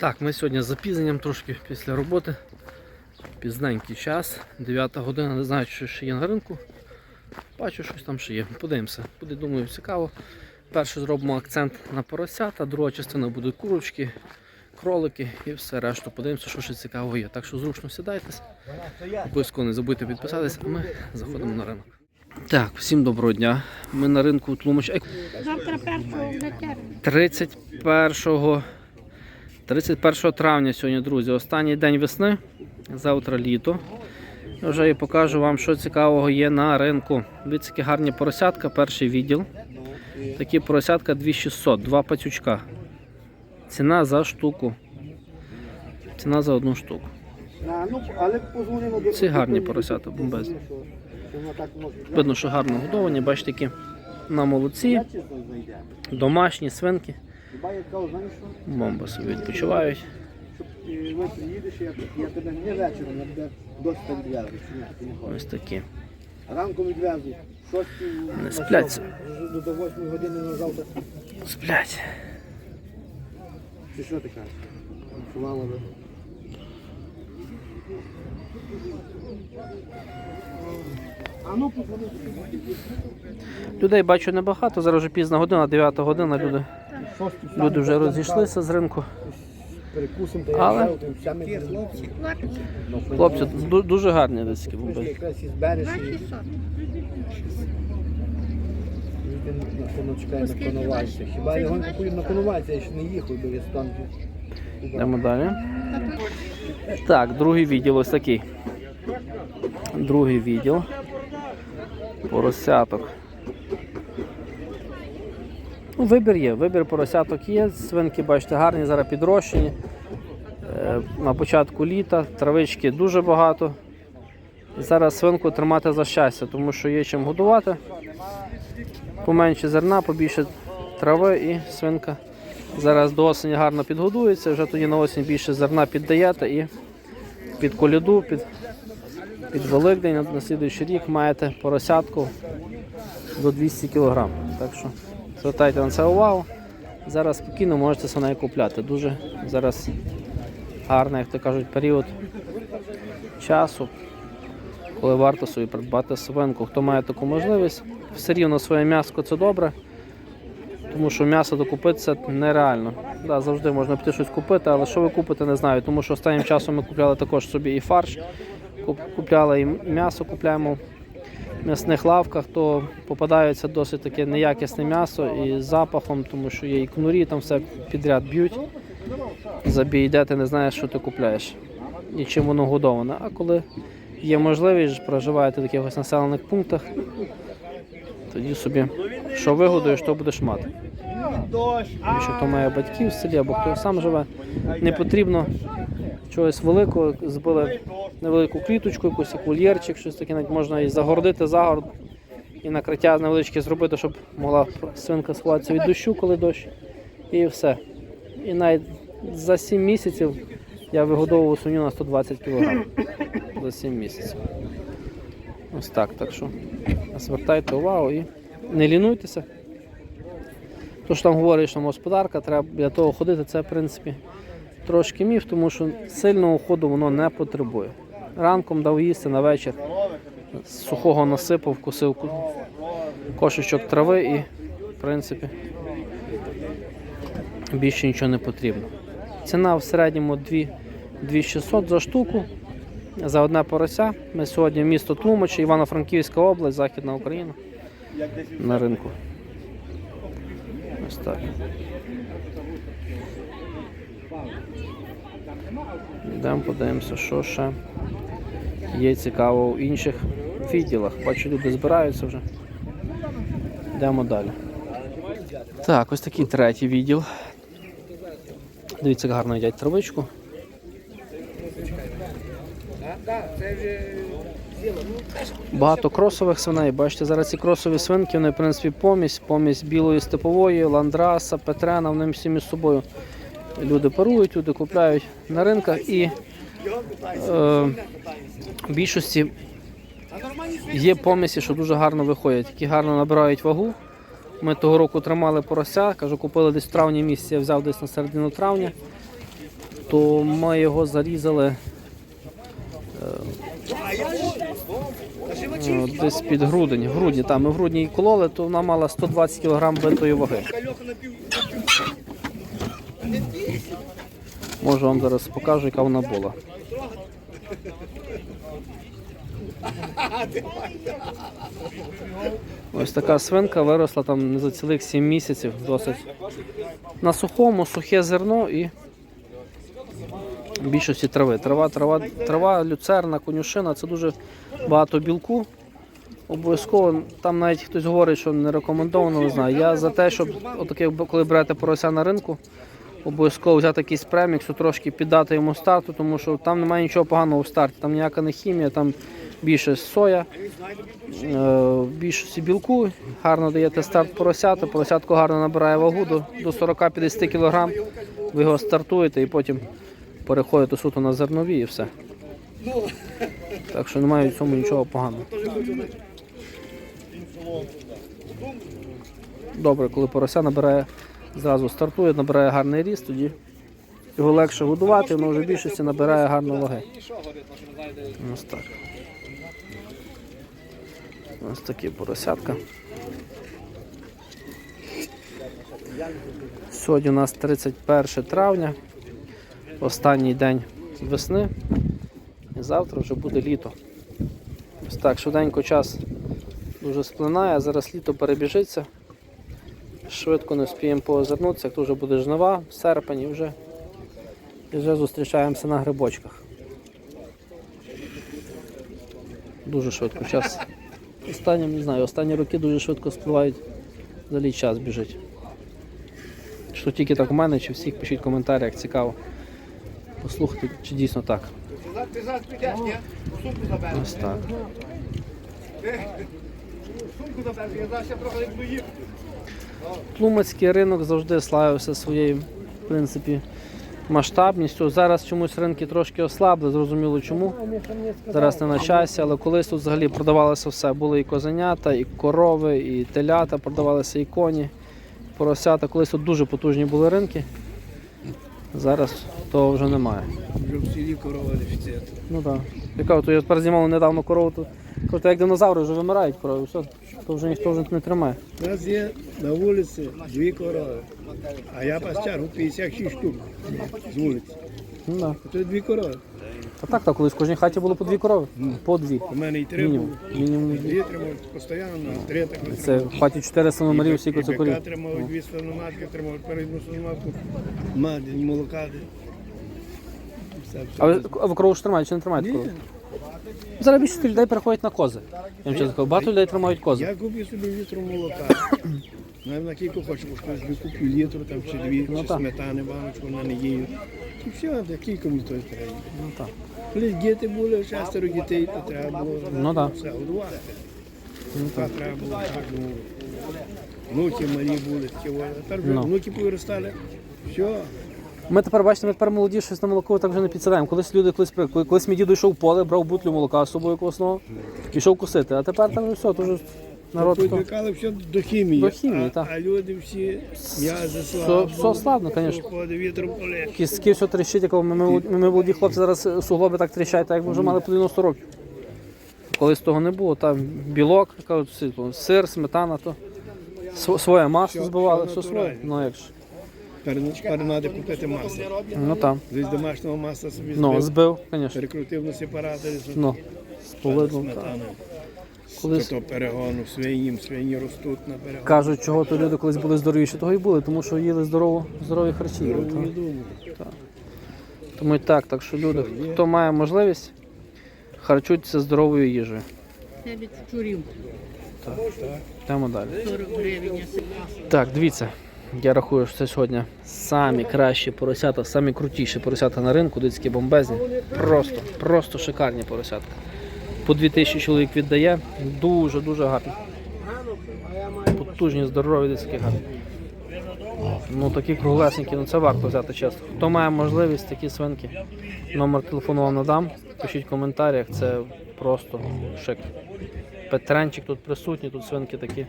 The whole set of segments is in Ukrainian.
Так, ми сьогодні з запізненням трошки після роботи. Пізненький час, 9 година, не знаю, що ще є на ринку. Бачу, щось там ще є. Подивимося. Буде, думаю, цікаво. Перше зробимо акцент на поросята, друга частина буде курочки, кролики і все решту. Подивимося, що ще цікавого є. Так що зручно сідайтесь. Обов'язково не забудьте підписатись, а ми заходимо на ринок. Так, всім доброго дня. Ми на ринку Тлумач. Завтра першого в нетермін. 31 31 травня сьогодні, друзі, останній день весни, завтра літо. Я вже і покажу вам, що цікавого є на ринку. Дивіться, які гарні поросятка, перший відділ. Такі поросятка 2600, два пацючка. Ціна за штуку. Ціна за одну штуку. Ну, Ці гарні поросята, бомбезні. Видно, що гарно годовані, бачите, які на знайде. домашні свинки. Бомба собі відпочивають. Е, ви приїдеш, я, тебе не вечором, я тебе досить ти хочеш. Ось такі. Ранком відвезу. Не сьому. До 8 години на завтра. Сплять. Чи що ти кажеш? Мало би? Ну. Людей бачу небагато, зараз вже пізна година, 9 година, люди, люди вже розійшлися з ринку. Але- хлопці. Дуже гарні десь такі бомби. Якраз із берега. 2600. Він чекає на конувальця. Хіба його не купують на конувальця, я ще не їхав, бо я. Йдемо далі. Так, другий відділ ось такий. Другий відділ. Поросяток. Ну, вибір є, вибір поросяток є. Свинки, бачите, гарні, зараз підрощені. Е, На початку літа, травички дуже багато. Зараз свинку тримати за щастя, тому що є чим годувати. Поменше зерна, побільше трави і свинка зараз до осені гарно підгодується, вже тоді на осінь більше зерна піддаєте і під коляду, під, під Великдень на слідуючий рік маєте поросятку до 200 кг. Так що звертайте на це увагу. Зараз спокійно можете свиней купляти. Дуже зараз гарний, як то кажуть, період часу, коли варто собі придбати свинку. Хто має таку можливість, все рівно своє м'ясо це добре. Тому що м'ясо докупити це нереально. Да, завжди можна піти щось купити, але що ви купите, не знаю. Тому що останнім часом ми купляли також собі і фарш, купляли і м'ясо, купляємо м'ясних лавках, то попадається досить таке неякісне м'ясо і з запахом, тому що є і кнурі, там все підряд б'ють. Забій, йде, ти не знаєш, що ти купляєш і чим воно годоване. А коли є можливість, проживаєте в якихось населених пунктах, тоді собі що вигодуєш, то будеш мати. Якщо хто має батьків в селі або хто сам живе, не потрібно чогось великого, збили невелику кліточку, якусь як вольєрчик, щось таке навіть можна і загородити загород, і накриття невеличке зробити, щоб могла свинка сховатися від дощу, коли дощ. І все. І навіть за 7 місяців я вигодовував свиню на 120 кг. За 7 місяців. Ось так. Так що звертайте увагу і не лінуйтеся. То, що там говорить, що господарка, треба для того ходити, це в принципі трошки міф, тому що сильного уходу воно не потребує. Ранком дав їсти на вечір, сухого насипав, вкусив кошечок трави і, в принципі, більше нічого не потрібно. Ціна в середньому 2600 за штуку. За одне порося. Ми сьогодні місто Тлумачі, Івано-Франківська область, Західна Україна на ринку. Ось так. Йдемо подивимося, що ще є цікаво в інших відділах. Бачу, люди збираються вже. Йдемо далі. Так, ось такий третій відділ. Дивіться, як гарно їдять травичку. Багато кросових свиней. Бачите, зараз ці кросові свинки, вони, в принципі, помість, помість білої степової, ландраса, петрена, вони всі між собою. Люди парують, люди купляють на ринках і е, в більшості є помісі, що дуже гарно виходять, які гарно набирають вагу. Ми того року тримали порося, кажу, купили десь в травні місяці, я взяв десь на середину травня. то ми його зарізали е, десь під грудень. Грудні, там ми в грудні її кололи, то вона мала 120 кг битої ваги. Можу вам зараз покажу, яка вона була. Ось така свинка виросла там не за цілих 7 місяців, досить на сухому, сухе зерно і більшості трави. Трава, трава, трава, люцерна, конюшина це дуже багато білку. Обов'язково там навіть хтось говорить, що не рекомендовано, не знаю. Я за те, щоб отаке, коли берете порося на ринку, обов'язково взяти якийсь премікс, трошки піддати йому старту, тому що там немає нічого поганого в старті, там ніяка не хімія, там більше соя, е, більшості білку, гарно даєте старт поросяти, поросятко гарно набирає вагу до 40-50 кг, ви його стартуєте і потім переходите суто на зернові і все. Так що немає в цьому нічого поганого. Добре, коли порося набирає, зразу стартує, набирає гарний ріст, тоді його легше годувати, воно вже в більшості набирає гарну ваги. Ось так. Ось такі поросятка. Сьогодні у нас 31 травня, останній день весни. І завтра вже буде літо. Ось так, швиденько час дуже сплинає, зараз літо перебіжиться. Швидко не вспіємо поозирнутися, як то вже буде жнива в серпні, і вже, і вже зустрічаємося на грибочках. Дуже швидко час. Останнім, не знаю, останні роки дуже швидко спливають, взагалі час біжить. Що тільки так у мене, чи всіх пишіть в коментарях, цікаво. Послухати, чи дійсно так. Ти зараз підеш, ні? Сумку забереш. Ось так. Сумку я трохи не їхати. Тлумацький ринок завжди славився своєю, в принципі, масштабністю. Зараз чомусь ринки трошки ослабли, зрозуміло чому. Зараз не на часі, але колись тут взагалі продавалося все. Були і козенята, і корови, і телята, продавалися і коні, поросята. Колись тут дуже потужні були ринки. Зараз того вже немає. Вже в селі корова дефіцит. Ну так. Я кажу, то я тепер знімав недавно корову, то кажу, як динозаври вже вимирають корови, все, то вже ніхто вже не тримає. У нас є на вулиці дві корови, а я пастяру 56 штук з вулиці. Ну, да. Це дві корови. Та так, так, колись в кожній хаті було по дві корови. По дві. У мене і три Мінімум. було. Мінімум дві. Тримають постійно, три так Це в хаті 400 номерів, всі І це корів. бика тримають, дві свиноматки тримають, передну свиноматку, мать, молока. Все, все. А ви, а ви корову ж тримаєте чи не тримаєте корову? Зараз більше людей переходять на кози. Я вам кажу, багато людей тримають кози. Я куплю собі літру молока. Навіть на кілька хочу, бо щось викуплю літру там, чи дві, Ну, чи так. сметани, баночку на неділю. І все, для кілька мені той треба. Ну так. Коли діти були, шестеро дітей, то треба було Ну так. все годувати. Ну, Так треба було так. Ну, внуки малі були, такі. А тепер вже Ну. внуки повиростали. Все. Ми тепер бачите, ми тепер молоді щось на молоко так вже не підсідаємо. Колись люди колись колись мій дідо йшов в поле, брав бутлю молока з собою косного, пішов косити. А тепер там все, то вже народ. Підвикали все до хімії. До хімії, а, так. а люди всі м'язи слабо. все славно, звісно. Кістки все тріщить, як ми, ми, молоді хлопці зараз суглоби так тріщать, так як ми вже мали по 90 років. Колись того не було, там білок, кажуть, сир, сметана, то своє масло збивали, все своє. Ну як ж. Тепер купити масло. Ну там. Десь домашнього масла собі Ну, збив, збив, звісно. перекрутив на сепараторі. Ну, з повидлом. так. Колись То перегону свиньїм, свині ростуть на перегону. кажуть, чого то люди колись були здоровіші, того і були, тому що їли здорову, здорові харчі. їли, Не так. Тому і так, так що люди, хто має можливість, харчуйтеся здоровою їжею. Це від щурів. Йдемо далі. 40 гривень. Так, дивіться. Я рахую, що це сьогодні самі кращі поросята, самі крутіші поросята на ринку, дитські бомбезні. Просто, просто шикарні поросятка. По 2000 чоловік віддає. Дуже, дуже гарні. Потужні, здорові дитські гарні. Ну такі круглесенькі, ну це варто взяти чесно. Хто має можливість, такі свинки. Номер телефону вам надам. Пишіть в коментарях, це просто шик. Петренчик тут присутній, тут свинки такі.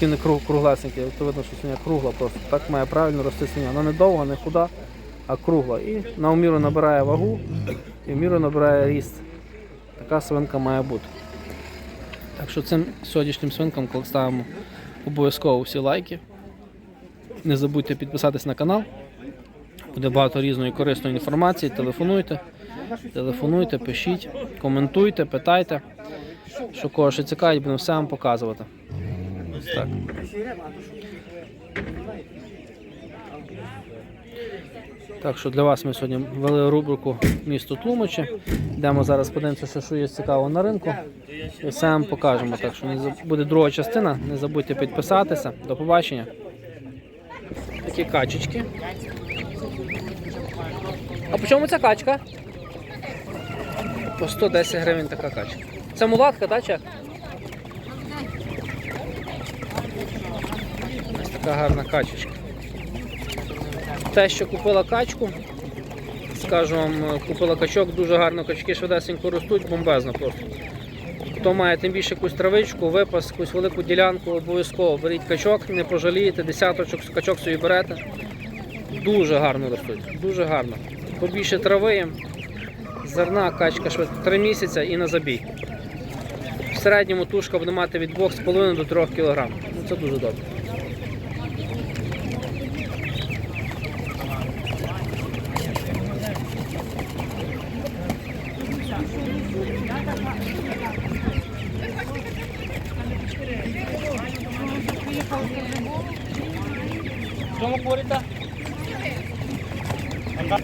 Не круг, круглесенькі, видно, що свиня кругла просто. Так має правильно рости свиня. Вона не довга, не худа, а кругла. І на уміру набирає вагу і в міру набирає ріст. Така свинка має бути. Так що цим сьогоднішнім свинкам ставимо обов'язково всі лайки. Не забудьте підписатись на канал. Буде багато різної корисної інформації. Телефонуйте, телефонуйте, пишіть, коментуйте, питайте. Що кого ще цікавить, будемо все вам показувати. Ось так. Так що для вас ми сьогодні ввели рубрику місто Тлумачі. Йдемо зараз подивимося, що, є цікавого на ринку. І все вам покажемо. Так що буде друга частина. Не забудьте підписатися. До побачення. Такі качечки. А по чому ця качка? По 110 гривень така качка. Це мулатка, так? Чи? Ось така гарна качечка. Те, що купила качку, скажу вам, купила качок, дуже гарно качки швидесенько ростуть, бомбезно просто. Хто має тим більше якусь травичку, випас, якусь велику ділянку, обов'язково беріть качок, не пожалієте, десяточок качок собі берете. Дуже гарно ростуть, дуже гарно. Побільше трави, зерна, качка швидко 3 місяці і на забій. В середньому тушка буде мати від 2,5 до 3 кг. Ну це дуже добре.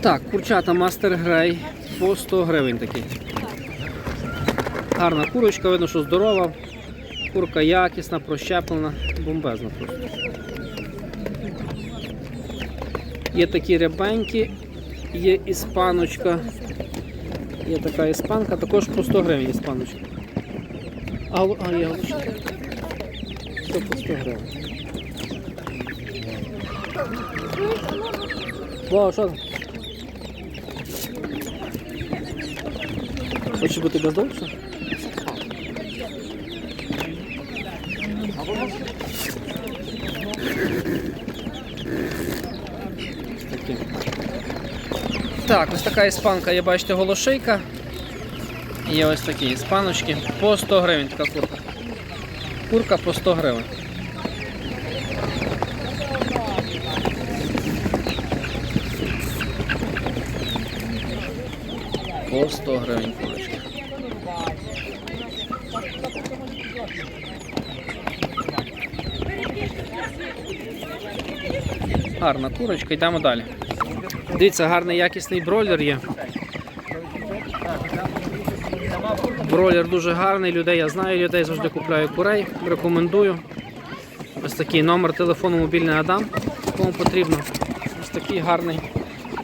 Так, курчата Мастер Грей по 100 гривень такий. Гарна курочка, видно, що здорова. Курка якісна, прощеплена, бомбезна просто. Є такі рябенькі, є іспаночка. Є така іспанка, також по 100 гривень іспаночка. А, а я Все по 100 гривень. Вау, що? там? Хочеш бути бездовше? Такі. Так, ось така іспанка, є, бачите, голошейка. Є ось такі іспаночки. По 100 гривень така курка. Курка по 100 гривень. По 100 гривень Гарна курочка, йдемо далі. Дивіться, гарний якісний бройлер є. Бройлер дуже гарний, людей я знаю, людей завжди купляю курей, рекомендую. Ось такий номер телефону мобільний надам, кому потрібно. Ось такий гарний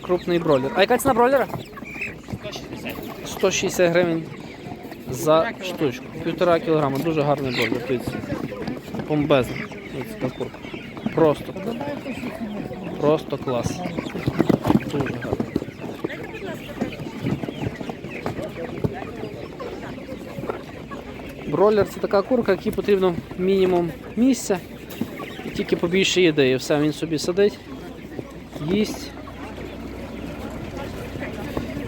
крупний бройлер. А яка ціна бройлера? 160 гривень за штучку. Півтора кілограма. Дуже гарний бройлер. Бомбезний. Курка. Просто. Просто клас. Дуже гарний. Бройлер це така курка, якій потрібно мінімум місця і тільки побільше їди. І все, він собі сидить, їсть.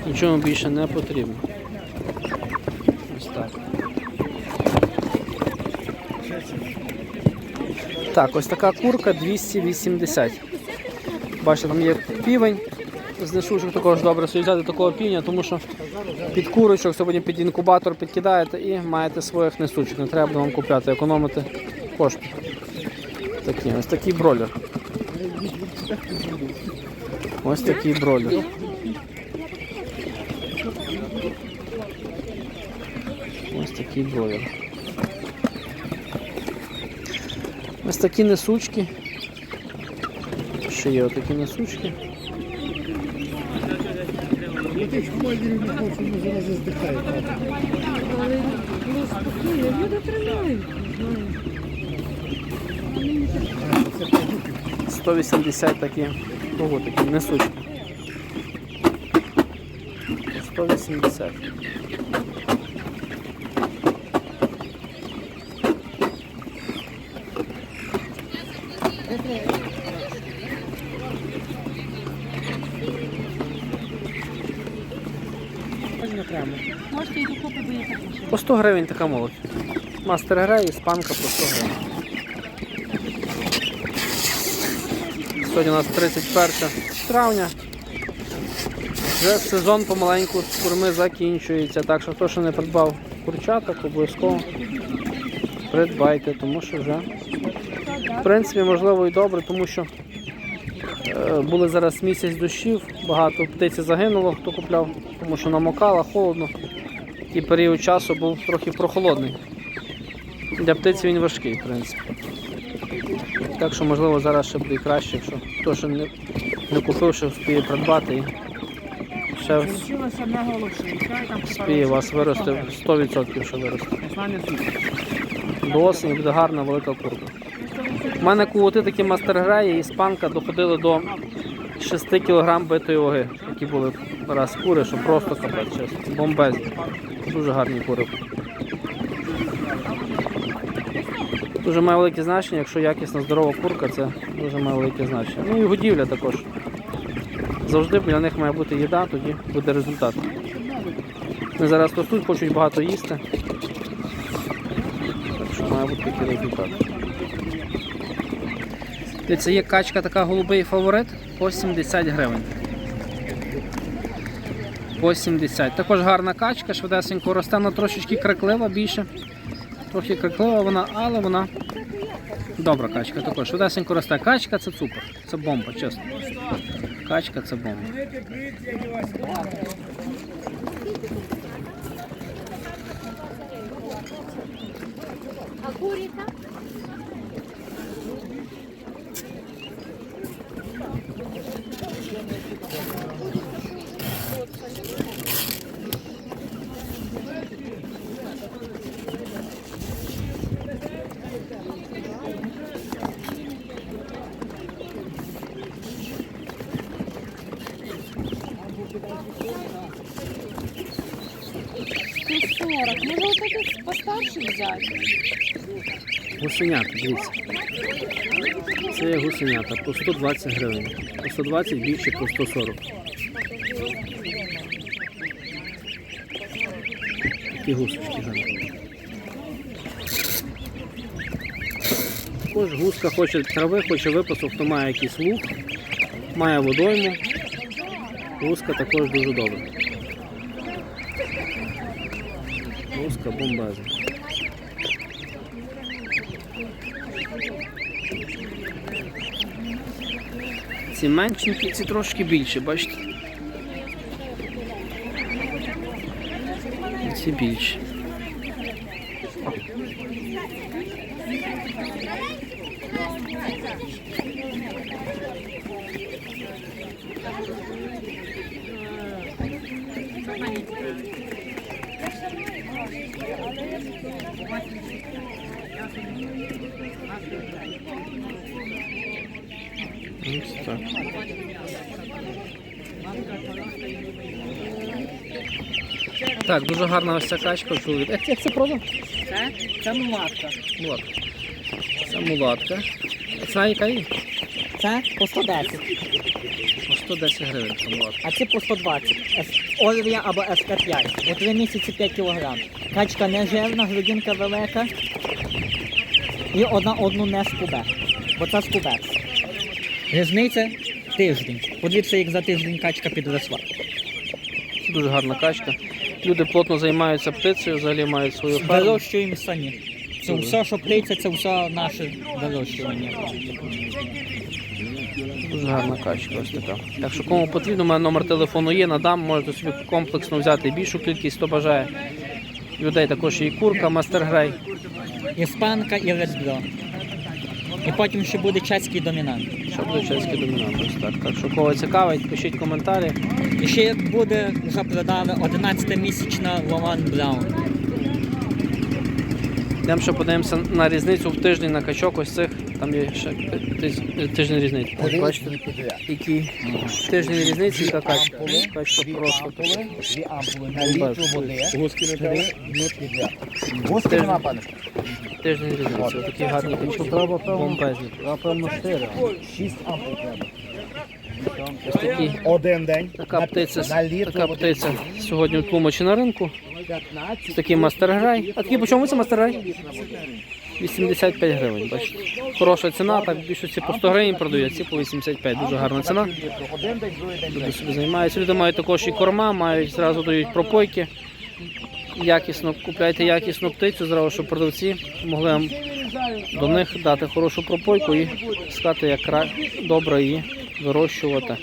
Нічого більше не потрібно. Ось так. Так, ось така курка 280. Бачите, там є півень. З несушок також добре взяти такого півня, тому що під курочок, сьогодні під інкубатор підкидаєте і маєте своїх несучок. Не треба вам купляти, економити кошти. Такі, ось такий бролер. Ось такий бролер. Ось такий бройлер. Ось такі несучки. Ще є отакі несучки. Тримають. 180 такі. Ого, такі несучки. 180. не Можете і докупи виїхати. По 100 гривень така молодь. Мастер грає, іспанка по 100 гривень. Сьогодні у нас 31 травня. Вже сезон помаленьку з курми закінчується, так що хто ще не придбав курчаток, обов'язково придбайте, тому що вже в принципі можливо і добре, тому що е, були зараз місяць дощів, багато птиці загинуло, хто купляв, тому що намокало, холодно. Такий період часу був трохи прохолодний. Для птиці він важкий, в принципі. Так що, можливо, зараз ще буде і краще, якщо хто ще не, не купив, ще вспіє придбати і ще вспіє вас вирости 100% що виросте. До осені буде гарна велика курка. Мене кувати такі мастер-граї, іспанка доходили до 6 кг битої ваги, які були раз кури, що просто капець, чесно. Бомбезні. Дуже гарні кури. Дуже має велике значення, якщо якісна здорова курка, це дуже має велике значення. Ну і годівля також. Завжди для них має бути їда, тоді буде результат. Вони зараз ростуть, хочуть багато їсти. Так що має бути такий результат. Дивіться, є качка така голубий фаворит по 70 гривень. По 70. Також гарна качка, швидесенько росте, вона трошечки криклива більше. Трохи криклива вона, але вона добра качка. Також швидесенько росте. Качка це цупер. Це бомба, чесно. Качка це бомба. А курица? Тут 40. Може отаких постарших взяти? Гусенята, дивіться. Це є гусенята по 120 гривень. По 120 більше по 140. Такі гусочки гарні. Також гуска хоче трави, хоче випасу, хто має якийсь лук, має водойму. Гуска також дуже добра. Гуска бомбезна. Ці меншенькі, ці трошки більші, бачите? Ці більші. Ось так. Так, дуже гарна ось ця качка. Як, як це продав? Це? Це мулатка. Мулатка. Це мулатка. А Ціна яка є? Це по 110, По 110 гривень ця мулатка. а це по 120. Олів'я або СК5. У 3 місяці 5 кг. Качка не жирна, грудинка велика. І одна одну не скубе. Бо це скубець. Різниця тиждень. Подивіться, як за тиждень качка підросла. Це дуже гарна качка. Люди плотно займаються птицею, взагалі мають свою ферму. Вирощуємо самі. Це все, що птиця, це все наше вирощування. Дуже гарна качка ось така. Так що кому потрібно, у мене номер телефону є, надам, можете собі комплексно взяти більшу кількість, хто бажає. Людей також є і курка, мастер-грей. Іспанка і редбро. І потім ще буде чеський домінант. Що буде чеський домінант. Ось так. Так що кого цікавить, пишіть коментарі. І ще буде, вже продали 11-місячна Ломан Браун. Йдемо ще подивимося на різницю в тиждень на качок ось цих. Там є ще тиждень різниці. Бачите, які тиждень різниці, яка качка. Качка просто. Дві ампули на літру води. Три літри для. Гуски нема, пане. Тиждень різниці. Такі гарні качки. Бомбезні. Напевно, чотири. Шість ампул треба. Ось такі, Один день. така птиця, така птиця сьогодні у Тлумачі на ринку. Ось такий мастерграй. А такий по чому це мастерграй? 85 гривень, бачите. Хороша ціна, так більшості по 100 гривень продають, ці по 85, дуже гарна ціна. Люди собі займаються. Люди мають також і корма, мають зразу дають пропойки. Якісно купляйте якісну птицю, зразу, щоб продавці могли вам до них дати хорошу пропойку і сказати, як добре її вирощувати.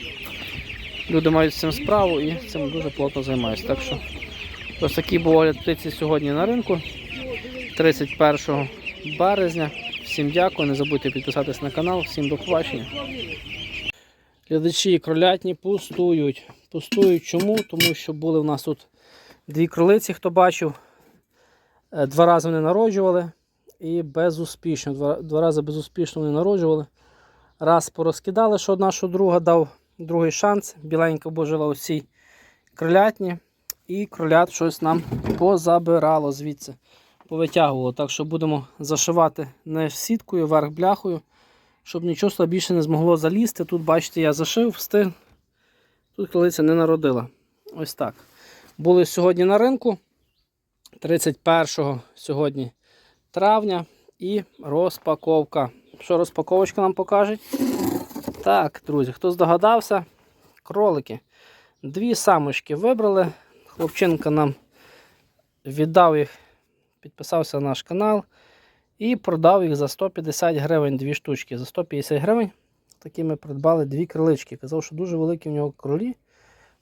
Люди мають з цим справу і цим дуже плотно займаються. Так що ось був огляд птиці сьогодні на ринку 31 березня. Всім дякую, не забудьте підписатись на канал, всім до побачення. Глядачі кролятні пустують. Пустують чому? Тому що були в нас тут дві кролиці, хто бачив. Е, Два рази вони народжували і безуспішно. Два, два рази безуспішно вони народжували. Раз порозкидали, що одна, що друга дав другий шанс. Біленька божила у цій кролятні. І кролят щось нам позабирало звідси. Повитягувало. Так що будемо зашивати не сіткою, верх бляхою щоб нічого слабіше не змогло залізти. Тут, бачите, я зашив, встиг. Тут кролиця не народила. Ось так. Були сьогодні на ринку. 31 сьогодні травня і розпаковка. Що розпаковочка нам покаже? Так, друзі, хто здогадався, кролики. Дві самочки вибрали. Хлопчинка нам віддав їх, підписався на наш канал. І продав їх за 150 гривень дві штучки. За 150 гривень такі ми придбали дві крилички. Казав, що дуже великі в нього кролі.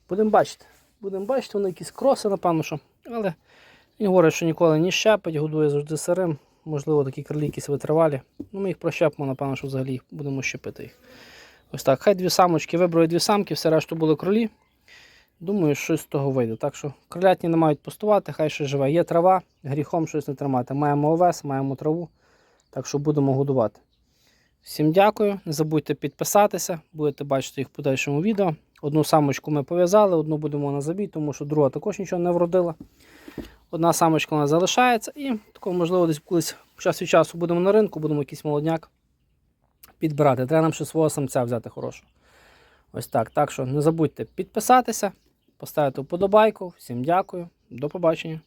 Будемо бачити. Будемо бачити, вони якісь кроси, напевно, що. Але він говорить, що ніколи не щепить, годує завжди сирим. Можливо, такі крилі якісь витривалі. Ну, ми їх прощепимо, напевно, що взагалі будемо щепити їх. Ось так. Хай дві самочки вибрали дві самки, все решту були кролі. Думаю, щось з того вийде. Так що кролятні не мають пустувати, хай щось живе. Є трава, гріхом щось не тримати. Маємо овес, маємо траву. Так що будемо годувати. Всім дякую. Не забудьте підписатися, будете бачити їх в подальшому відео. Одну самочку ми пов'язали, одну будемо на забій, тому що друга також нічого не вродила. Одна самочка у нас залишається і такого, можливо, десь колись час від часу будемо на ринку, будемо якийсь молодняк підбирати. Треба нам ще свого самця взяти хорошого. Ось так. Так що не забудьте підписатися, поставити вподобайку. Всім дякую, до побачення.